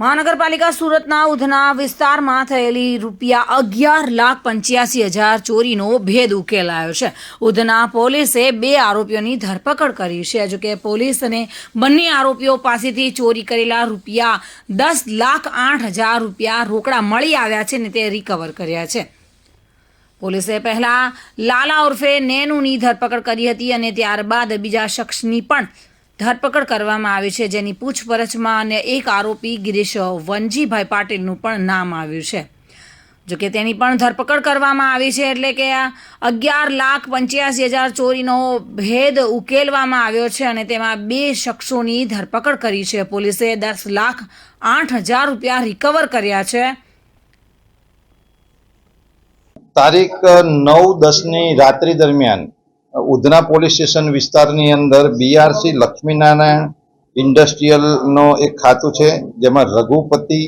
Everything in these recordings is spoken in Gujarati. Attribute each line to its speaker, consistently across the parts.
Speaker 1: મહાનગરપાલિકા સુરતના ઉધના વિસ્તારમાં થયેલી રૂપિયા અગિયાર લાખ પંચ્યાસી હજાર ચોરીનો ભેદ ઉકેલાયો છે. ઉધના પોલીસે બે આરોપીઓની ધરપકડ કરી છે. જોકે પોલીસને બંને આરોપીઓ પાસેથી ચોરી કરેલા રૂપિયા દસ લાખ આઠ હજાર રૂપિયા રોકડા મળી આવ્યા છે ને તે રિકવર કર્યા છે. પોલીસે પહેલા લાલા ઉર્ફે નેનુની ધરપકડ કરી હતી અને ત્યારબાદ બીજા શખ્સની પણ ધરપકડ કરવામાં આવી છે, જેની પૂછપરછમાં અને એક આરોપી ગિરીશ વનજીભાઈ પાટીલનું પણ નામ આવ્યું છે. જોકે તેની પણ ધરપકડ કરવામાં આવી છે, એટલે કે આ અગિયાર લાખ પંચ્યાસી હજાર ચોરીનો ભેદ ઉકેલવામાં આવ્યો છે અને તેમાં બે શખ્સોની ધરપકડ કરી છે. પોલીસે દસ લાખ આઠ હજાર રૂપિયા રિકવર કર્યા છે.
Speaker 2: તારીખ નવ દસની રાત્રિ દરમિયાન ઉધના પોલીસ સ્ટેશન વિસ્તારની અંદર બીઆરસી લક્ષ્મીનારાયણ ઇન્ડસ્ટ્રીયલનો એક ખાતું છે, જેમાં રઘુપતિ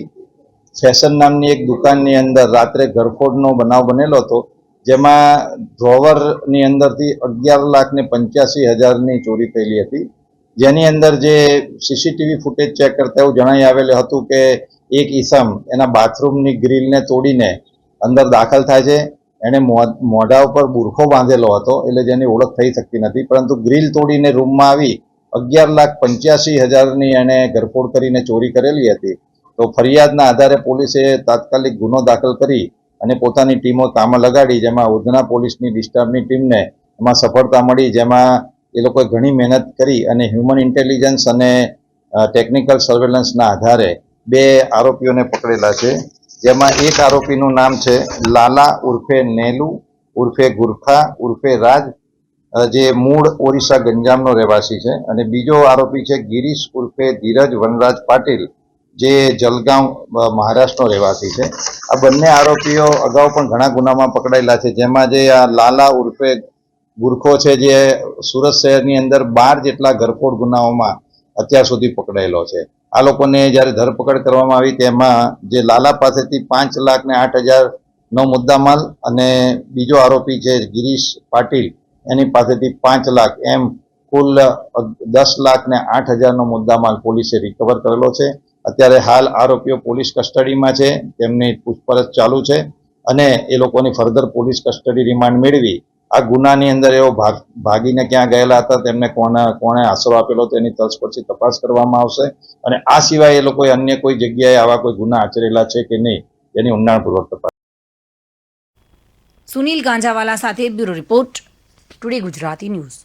Speaker 2: ફેશન નામની એક દુકાનની અંદર રાત્રે ઘરફોડનો બનાવ બનેલો હતો, જેમાં ડ્રોવરની અંદરથી અગિયાર લાખ ને પંચ્યાસી હજારની ચોરી થયેલી હતી. જેની અંદર જે સીસીટીવી ફૂટેજ ચેક કરતા એવું જણાઈ આવેલું હતું કે એક ઈસમ એના બાથરૂમની ગ્રીલને તોડીને અંદર દાખલ થાય છે. એણે મોઢા ઉપર બુરખો બાંધેલો હતો, એટલે જેની ઓળખ થઈ શકતી નથી. પરંતુ ગ્રીલ તોડીને રૂમમાં આવી અગિયાર લાખ પંચ્યાસી હજારની એણે ઘરફોડ કરીને ચોરી કરેલી હતી. તો ફરિયાદના આધારે પોલીસે તાત્કાલિક ગુનો દાખલ કરી અને પોતાની ટીમો કામે લગાડી, જેમાં ઉધના પોલીસની ડિસ્ટર્બની ટીમને એમાં સફળતા મળી, જેમાં એ લોકોએ ઘણી મહેનત કરી અને હ્યુમન ઇન્ટેલિજન્સ અને ટેકનિકલ સર્વેલન્સના આધારે બે આરોપીઓને પકડેલા છે. જેમાં એક આરોપીનું નામ છે લાલા ઉર્ફે નેલુ, ઉર્ફે ગુરખા, ઉર્ફે રાજ જે મૂળ ઓરિસ્સા ગંજામનો રહેવાસી છે. અને બીજો આરોપી છે ગિરીશ ઉર્ફે ધીરજ વનરાજ પાટીલ, જે જલગાંવ મહારાષ્ટ્રનો રહેવાસી છે. આ બંને આરોપીઓ અગાઉ પણ ઘણા ગુનામાં પકડાયેલા છે, જેમાં જે આ લાલા ઉર્ફે ગુરખો છે, જે સુરત શહેરની અંદર બાર જેટલા ઘરફોડ ગુનાઓમાં અત્યાર સુધી પકડાયેલો છે. આ લોકોને જ્યારે ધરપકડ કરવામાં આવી, તેમાં જે લાલા પાસેથી પાંચ લાખ ને આઠ હજારનો મુદ્દામાલ અને બીજો આરોપી છે ગિરીશ પાટીલ, એની પાસેથી પાંચ લાખ એમ કુલ દસ લાખ ને આઠ હજારનો મુદ્દામાલ પોલીસે રિકવર કરેલો છે. અત્યારે હાલ આરોપીઓ પોલીસ કસ્ટડીમાં છે, તેમની પૂછપરછ ચાલુ છે અને એ લોકોની ફર્ધર પોલીસ કસ્ટડી રિમાન્ડ મેળવી આ ગુનાની અંદર એવો ભાગ, ભાગીને ક્યાં ગયેલા હતા, તેમને કોને, કોણે આશરો આપેલો તેની પછી તપાસ કરવામાં આવશે. અને આ સિવાય એ લોકોએ અન્ય કોઈ જગ્યાએ આવા કોઈ ગુના આચરેલા છે કે નહીં, એની ઊંડાણપૂર્વક તપાસ.
Speaker 1: સુનિલ ગાંજાવાલા સાથે bureau report, today Gujarati news.